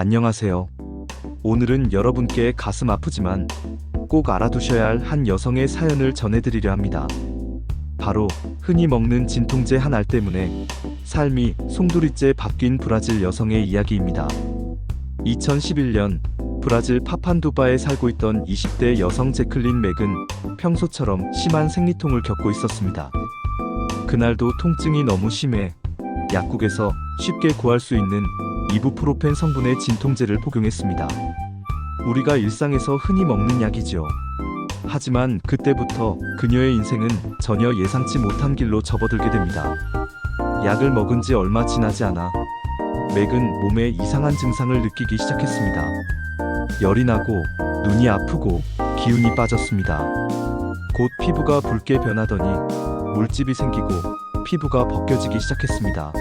안녕하세요. 오늘은 여러분께 가슴 아프지만 꼭 알아두셔야 할 한 여성의 사연을 전해드리려 합니다. 바로 흔히 먹는 진통제 한 알 때문에 삶이 송두리째 바뀐 브라질 여성의 이야기입니다. 2011년 브라질 파판두바에 살고 있던 20대 여성 제클린 맥은 평소처럼 심한 생리통을 겪고 있었습니다. 그날도 통증이 너무 심해 약국에서 쉽게 구할 수 있는 이부프로펜 성분의 진통제를 복용했습니다. 우리가 일상에서 흔히 먹는 약이죠. 하지만 그때부터 그녀의 인생은 전혀 예상치 못한 길로 접어들게 됩니다. 약을 먹은 지 얼마 지나지 않아 맥은 몸에 이상한 증상을 느끼기 시작했습니다. 열이 나고 눈이 아프고 기운이 빠졌습니다. 곧 피부가 붉게 변하더니 물집이 생기고 피부가 벗겨지기 시작했습니다.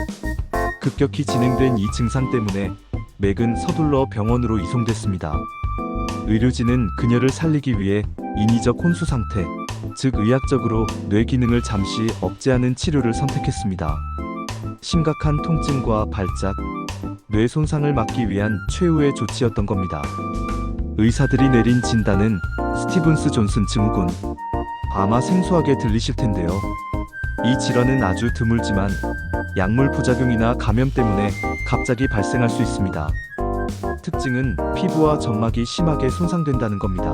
급격히 진행된 이 증상 때문에 맥은 서둘러 병원으로 이송됐습니다. 의료진은 그녀를 살리기 위해 인위적 혼수 상태, 즉 의학적으로 뇌 기능을 잠시 억제하는 치료를 선택했습니다. 심각한 통증과 발작, 뇌 손상을 막기 위한 최후의 조치였던 겁니다. 의사들이 내린 진단은 스티븐스 존슨 증후군. 아마 생소하게 들리실 텐데요. 이 질환은 아주 드물지만 약물 부작용이나 감염 때문에 갑자기 발생할 수 있습니다. 특징은 피부와 점막이 심하게 손상된다는 겁니다.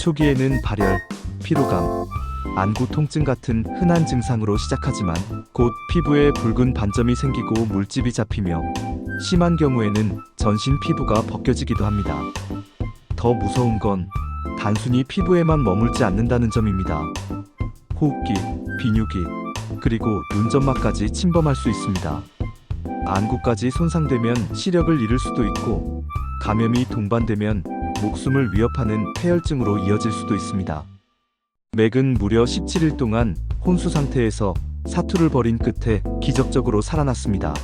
초기에는 발열, 피로감, 안구 통증 같은 흔한 증상으로 시작하지만 곧 피부에 붉은 반점이 생기고 물집이 잡히며 심한 경우에는 전신 피부가 벗겨지기도 합니다. 더 무서운 건 단순히 피부에만 머물지 않는다는 점입니다. 호흡기, 비뇨기, 그리고 눈점막까지 침범할 수 있습니다. 안구까지 손상되면 시력을 잃을 수도 있고 감염이 동반되면 목숨을 위협하는 폐혈증으로 이어질 수도 있습니다. 맥은 무려 17일 동안 혼수 상태에서 사투를 벌인 끝에 기적적으로 살아났습니다.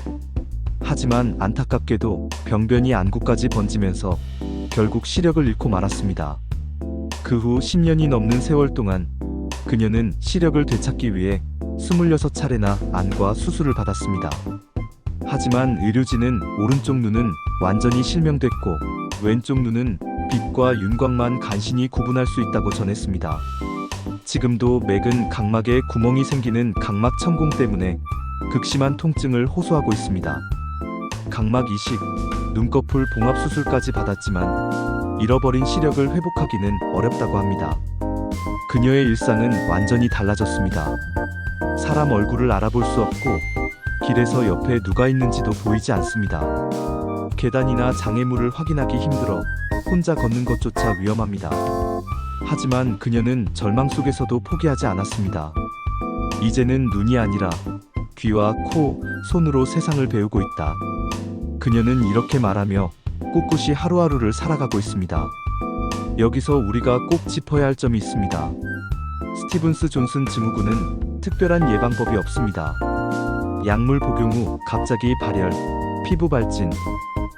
하지만 안타깝게도 병변이 안구까지 번지면서 결국 시력을 잃고 말았습니다. 그 후 10년이 넘는 세월 동안 그녀는 시력을 되찾기 위해 26차례나 안과 수술을 받았습니다. 하지만 의료진은 오른쪽 눈은 완전히 실명됐고 왼쪽 눈은 빛과 윤곽만 간신히 구분할 수 있다고 전했습니다. 지금도 맥은 각막에 구멍이 생기는 각막 천공 때문에 극심한 통증을 호소하고 있습니다. 각막 이식, 눈꺼풀 봉합 수술까지 받았지만 잃어버린 시력을 회복하기는 어렵다고 합니다. 그녀의 일상은 완전히 달라졌습니다. 사람 얼굴을 알아볼 수 없고 길에서 옆에 누가 있는지도 보이지 않습니다. 계단이나 장애물을 확인하기 힘들어 혼자 걷는 것조차 위험합니다. 하지만 그녀는 절망 속에서도 포기하지 않았습니다. 이제는 눈이 아니라 귀와 코, 손으로 세상을 배우고 있다. 그녀는 이렇게 말하며 꿋꿋이 하루하루를 살아가고 있습니다. 여기서 우리가 꼭 짚어야 할 점이 있습니다. 스티븐스 존슨 증후군은 특별한 예방법이 없습니다. 약물 복용 후 갑자기 발열, 피부 발진,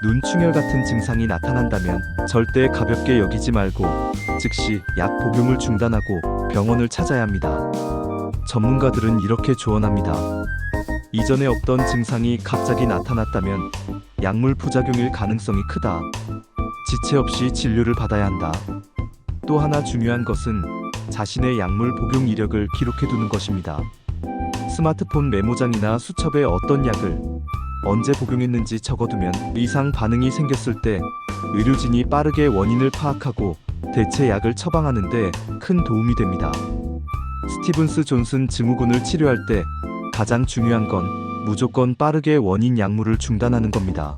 눈 충혈 같은 증상이 나타난다면 절대 가볍게 여기지 말고 즉시 약 복용을 중단하고 병원을 찾아야 합니다. 전문가들은 이렇게 조언합니다. 이전에 없던 증상이 갑자기 나타났다면 약물 부작용일 가능성이 크다. 지체 없이 진료를 받아야 한다. 또 하나 중요한 것은 자신의 약물 복용 이력을 기록해 두는 것입니다. 스마트폰 메모장이나 수첩에 어떤 약을 언제 복용했는지 적어두면 이상 반응이 생겼을 때 의료진이 빠르게 원인을 파악하고 대체 약을 처방하는데 큰 도움이 됩니다. 스티븐스 존슨 증후군을 치료할 때 가장 중요한 건 무조건 빠르게 원인 약물을 중단하는 겁니다.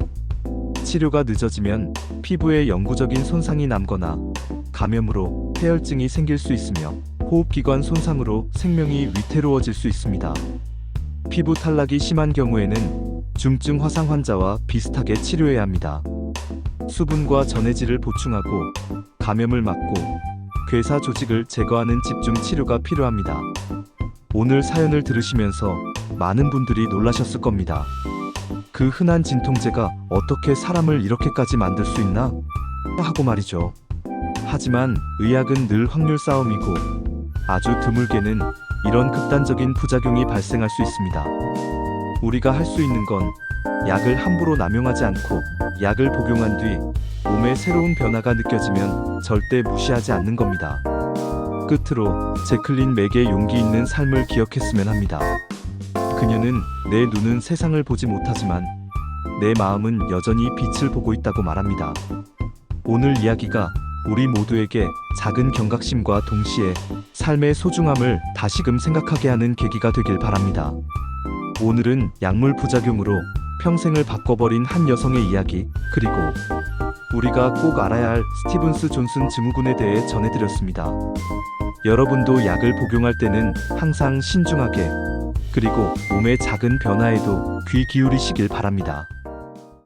치료가 늦어지면 피부에 영구적인 손상이 남거나 감염으로 폐혈증이 생길 수 있으며 호흡기관 손상으로 생명이 위태로워질 수 있습니다. 피부 탈락이 심한 경우에는 중증 화상 환자와 비슷하게 치료해야 합니다. 수분과 전해질을 보충하고 감염을 막고 괴사 조직을 제거하는 집중 치료가 필요합니다. 오늘 사연을 들으시면서 많은 분들이 놀라셨을 겁니다. 그 흔한 진통제가 어떻게 사람을 이렇게까지 만들 수 있나? 하고 말이죠. 하지만 의학은 늘 확률 싸움이고 아주 드물게는 이런 극단적인 부작용이 발생할 수 있습니다. 우리가 할 수 있는 건 약을 함부로 남용하지 않고 약을 복용한 뒤 몸에 새로운 변화가 느껴지면 절대 무시하지 않는 겁니다. 끝으로 제클린 맥의 용기 있는 삶을 기억했으면 합니다. 그녀는 내 눈은 세상을 보지 못하지만 내 마음은 여전히 빛을 보고 있다고 말합니다. 오늘 이야기가 우리 모두에게 작은 경각심과 동시에 삶의 소중함을 다시금 생각하게 하는 계기가 되길 바랍니다. 오늘은 약물 부작용으로 평생을 바꿔버린 한 여성의 이야기, 그리고 우리가 꼭 알아야 할 스티븐스 존슨 증후군에 대해 전해드렸습니다. 여러분도 약을 복용할 때는 항상 신중하게, 그리고 몸의 작은 변화에도 귀 기울이시길 바랍니다.